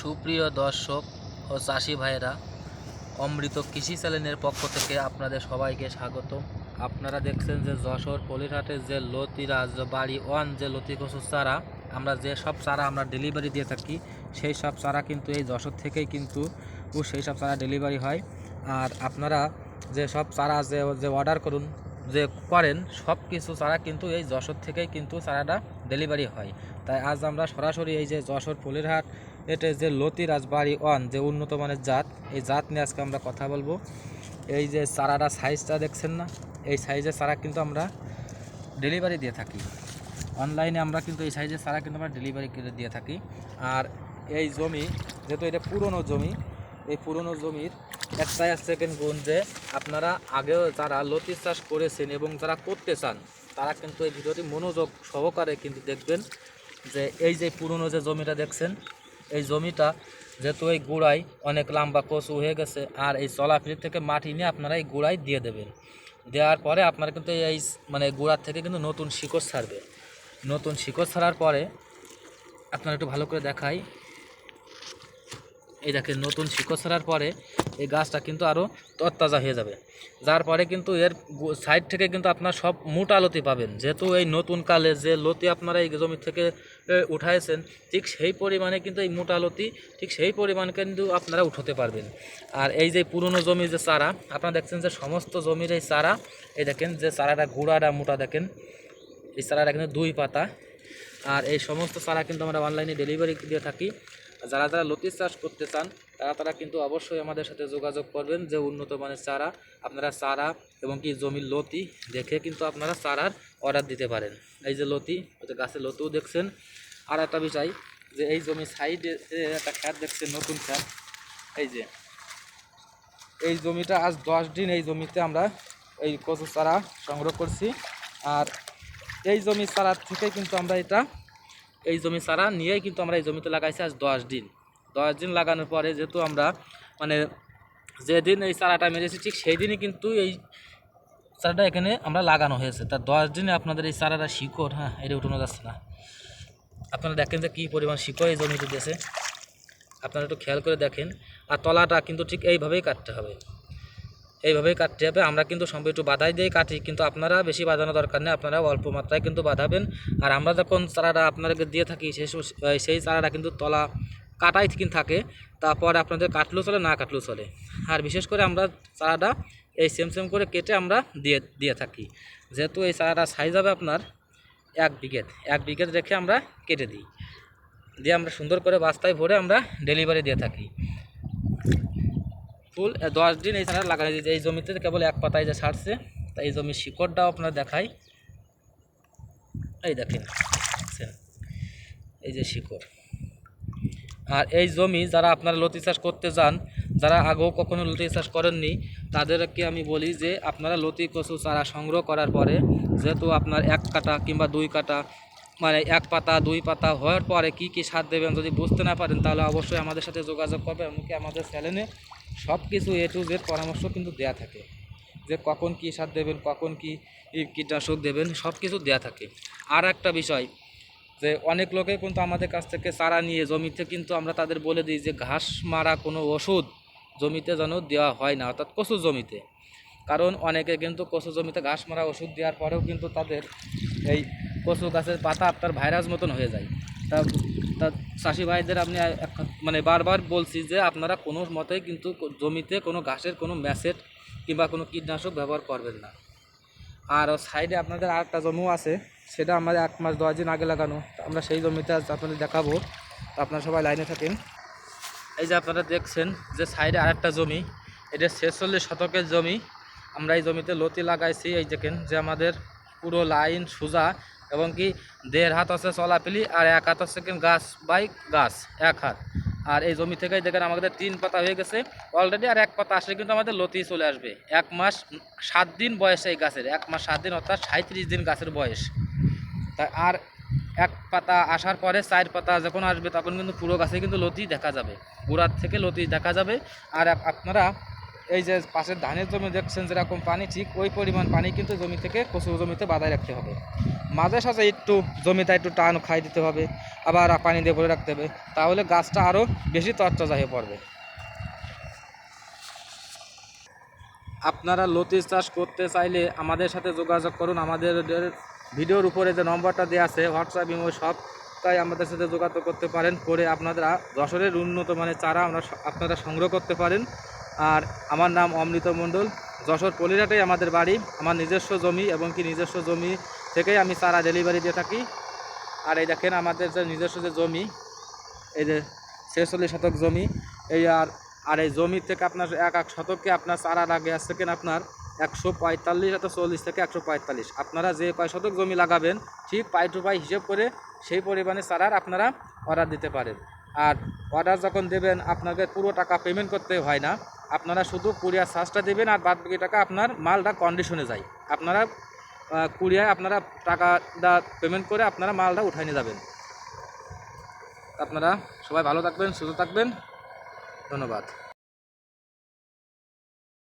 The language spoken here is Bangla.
সুপ্রিয় দর্শক ও চাষি ভাইয়েরা, অমৃত কৃষি চ্যানেলের পক্ষ থেকে আপনাদের সবাইকে স্বাগত। আপনারা দেখছেন যে যশোর পলিরহাটের যে লতিরাজ বাড়ি ওয়ান যে লতি কচুর চারা, আমরা যে সব চারা আমরা ডেলিভারি দিয়ে থাকি, সেই সব চারা কিন্তু এই যশোর থেকেই কিন্তু সেই সব চারা ডেলিভারি হয়। আর আপনারা যে সব চারা যে যে অর্ডার করুন, যে করেন, সব কিছু চারা কিন্তু এই যশোর থেকেই কিন্তু চারাটা ডেলিভারি হয়। তাই আজ আমরা সরাসরি এই যে যশোর পলিরহাট এটা যে লতি রাজবাড়ি ওয়ান, যে উন্নত মানের জাত, এই জাত নিয়ে আজকে আমরা কথা বলব। এই যে চারাটা সাইজটা দেখছেন না? এই সাইজের চারা কিন্তু আমরা ডেলিভারি দিয়ে থাকি। অনলাইনে আমরা কিন্তু এই সাইজের চারা কিন্তু আমরা ডেলিভারি করে দিয়ে থাকি। আর এই জমি, যেহেতু এটা পুরনো জমি, এই পুরনো জমির একটাই সেকেন্ড গুণ যে আপনারা আগেও যারা লতি চাষ করেছেন এবং যারা করতে চান, তারা কিন্তু এই ভিডিওটি মনোযোগ সহকারে কিন্তু দেখবেন যে এই যে পুরনো যে জমিটা দেখছেন এই জমিটা যেহেতু এই গুড়াই অনেক লম্বা কচু হয়ে গেছে, আর এই চলাফিরি থেকে মাটি নিয়ে আপনারা এই গুড়াই দিয়ে দেবেন। দেওয়ার পরে আপনারা কিন্তু এই মানে গুড়ার থেকে কিন্তু নতুন শিকড় ছাড়বে। নতুন শিকড় ছাড়ার পরে আপনারা একটু ভালো করে দেখাই। এই দেখেন, নতুন শিকড় ছাড়ার পরে এই গাছটা কিন্তু আরও তরতাজা হয়ে যাবে। যার পরে কিন্তু এর সাইড থেকে কিন্তু আপনার সব মোটা লতি পাবেন। যেহেতু এই নতুন কালে যে লতি আপনারা এই জমি থেকে উঠাইছেন, ঠিক সেই পরিমাণে কিন্তু এই মোটা লতি, ঠিক সেই পরিমাণে কিন্তু আপনারা উঠাতে পারবেন। আর এই যে পুরনো জমির যে চারা, আপনারা দেখছেন যে সমস্ত জমির এই চারা, এই দেখেন যে চারাটা গুঁড়াটা মোটা দেখেন, এই চারাটা কিন্তু দুই পাতা। আর এই সমস্ত চারা কিন্তু আমরা অনলাইনে ডেলিভারি দিয়ে থাকি। যারা যারা লতি চাষ করতে চান, তারা তারা কিন্তু অবশ্যই আমাদের সাথে যোগাযোগ করবেন যে উন্নত মানের চারা আপনারা চারা এবং কি জমির লতি দেখে কিন্তু আপনারা চারার অর্ডার দিতে পারেন। এই যে লতি গাছের লতিও দেখছেন। আর একটা বিষয় যে এই জমির সাইডে একটা খ্যাত দেখছেন, নতুন খ্যাত এই যে, এই জমিটা আজ দশ দিন এই জমিতে আমরা এই কচু চারা সংগ্রহ করছি। আর এই জমি চারার থেকে কিন্তু আমরা এটা এই জমি চারা নিয়েই কিন্তু আমরা এই জমিতে লাগাইছি আজ দশ দিন। দশ দিন লাগানোর পরে যেহেতু আমরা মানে যেদিন এই চারাটা মেরেছি ঠিক সেই দিনই কিন্তু এই চারাটা এখানে আমরা লাগানো হয়েছে। তা দশ দিনে আপনাদের এই চারাটা শিকড় হ্যাঁ এটা উঠানো যাচ্ছে না। আপনারা দেখেন যে কী পরিমাণ শিকড় এই জমিতে দিয়েছে। আপনারা একটু খেয়াল করে দেখেন। আর তলাটা কিন্তু ঠিক এইভাবেই কাটতে হবে। এইভাবেই কাটতে হবে। আমরা কিন্তু সম্ভব একটু বাধাই দিয়ে কাটি, কিন্তু আপনারা বেশি বাঁধানো দরকার নেই। আপনারা অল্প মাত্রায় কিন্তু বাঁধাবেন। আর আমরা যখন চারাটা আপনাদেরকে দিয়ে থাকি, সেই সেই চারাটা কিন্তু তলা কাটাই কিন্তু থাকে। তারপর আপনাদের কাটলেও চলে, না কাটলেও চলে। আর বিশেষ করে আমরা চারাটা এই সেম সেম করে কেটে আমরা দিয়ে দিয়ে থাকি। যেহেতু এই চারাটা সাইজ হবে আপনার এক বিঘেত এক বিঘেত রেখে আমরা কেটে দিই। দিয়ে আমরা সুন্দর করে বাস্তায় ভরে আমরা ডেলিভারি দিয়ে থাকি। ফুল দশ দিন এই ছাড়া লাগানো দিয়েছে এই জমিতে কেবল এক পাতায় যে ছাড়ছে, তা এই জমির শিকড়টাও আপনার দেখাই। এই দেখেন এই যে শিকড়। আর এই জমি যারা আপনারা লতি চাষ করতে যান, যারা আগেও কখনো লতি চাষ করেননি, তাদেরকে আমি বলি যে, আপনারা লতি কচু চারা সংগ্রহ করার পরে, যেহেতু আপনার এক কাটা কিংবা দুই কাটা মানে এক পাতা, দুই পাতা হওয়ার পরে কি কি সার দেবেন যদি বুঝতে না পারেন, তাহলে অবশ্যই আমাদের সাথে যোগাযোগ করবে এমনকি আমাদের চ্যানেলে সব কিছু এ টু জেড পরামর্শ কিন্তু দেয়া থাকে। যে কখন কী সার দেবেন, কখন কী কীটনাশক দেবেন, সব কিছু দেয়া থাকে। আর একটা বিষয়, যে অনেক লোকে কিন্তু আমাদের কাছ থেকে চারা নিয়ে জমিতে কিন্তু আমরা তাদের বলে দিই যে ঘাস মারা কোনো ওষুধ জমিতে যেন দেওয়া হয় না, অর্থাৎ কচু জমিতে। কারণ অনেকে কিন্তু কচু জমিতে ঘাস মারা ওষুধ দেওয়ার পরেও কিন্তু তাদের এই কচু গাছের পাতা আপনার ভাইরাস মতন হয়ে যায়। তা তা চাষি ভাইদের আপনি মানে বারবার বলছি যে আপনারা কোনো মতেই কিন্তু জমিতে কোনো ঘাসের কোনো ম্যাসেট কিংবা কোনো কীটনাশক ব্যবহার করবেন না। আর সাইডে আপনাদের আর একটা জমিও আছে, সেটা আমাদের এক মাস দশ দিন আগে লাগানো। আমরা সেই জমিতে আজ আপনাদের দেখাবো। আপনারা সবাই লাইনে থাকেন। এই যে আপনারা দেখছেন যে সাইডে আরেকটা জমি, এটা ছেচল্লিশ শতকের জমি। আমরা এই জমিতে লতি লাগাইছি, এই দেখেন যে আমাদের পুরো লাইন সোজা এবং কি দেড় হাত আছে চলাপিলি আর এক হাত আছে গাছ বাই গাছ, এক হাত। আর এই জমি থেকেই দেখেন আমাদের তিন পাতা হয়ে গেছে। অলরেডি আর এক পাতা আসলে কিন্তু আমাদের লতি চলে আসবে। এক মাস সাত দিন বয়স এই গাছের। এক মাস সাত দিন অর্থাৎ সাঁত্রিশ দিন গাছের বয়স। তা আর এক পাতা আসার পরে চার পাতা যখন আসবে তখন কিন্তু পুরো গাছে কিন্তু লতি দেখা যাবে। গোড়ার থেকে লতি দেখা যাবে। আর আপনারা এই যে পাশের ধানের জমি দেখছেন, যেরকম পানি, ঠিক ওই পরিমাণ পানি কিন্তু জমি থেকে কচু জমিতে বাধায় রাখতে হবে। মাঝে সাঝে একটু জমিতে একটু টান খাই দিতে হবে, আবার পানি দিয়ে ভরে রাখতে হবে, তাহলে গাছটা আরও বেশি তরতাজা হয়ে পড়বে। আপনারা লতি চাষ করতে চাইলে আমাদের সাথে যোগাযোগ করুন। আমাদের ভিডিওর উপরে যে নম্বরটা দেওয়া আছে, হোয়াটসঅ্যাপ, ইমো সব তাই আমাদের সাথে যোগাযোগ করতে পারেন। করে আপনারা যশোরের উন্নত মানের চারা আমরা আপনারা সংগ্রহ করতে পারেন। আর আমার নাম অমৃত মণ্ডল। যশোর পলিরাটেই আমাদের বাড়ি। আমার নিজস্ব জমি এবং কি নিজস্ব জমি থেকেই আমি চারা ডেলিভারি দিয়ে থাকি। আর এই দেখেন আমাদের যে নিজস্ব যে জমি, এই যে ছেচল্লিশ শতক জমি, এই আর আর এই জমি থেকে আপনার এক এক শতকে আপনার চারা লাগে আসছে কিনা আপনার একশো পঁয়তাল্লিশ অথবা চল্লিশ থেকে একশো পঁয়তাল্লিশ। আপনারা যে কয় শতক জমি লাগাবেন, ঠিক পাই টু পাই হিসেব করে সেই পরিমাণে চারার আপনারা অর্ডার দিতে পারেন। আর অর্ডার যখন দেবেন, আপনাকে পুরো টাকা পেমেন্ট করতে হয় না। আপনারা শুধু কুরিয়ার চার্জটা দেবেন আর বাদ বাকি টাকা আপনার মালটা কন্ডিশনে যায়। আপনারা কুরিয়ায় আপনারা টাকাটা পেমেন্ট করে আপনারা মালটা উঠাই নিয়ে যাবেন। আপনারা সবাই ভালো থাকবেন, সুস্থ থাকবেন। ধন্যবাদ।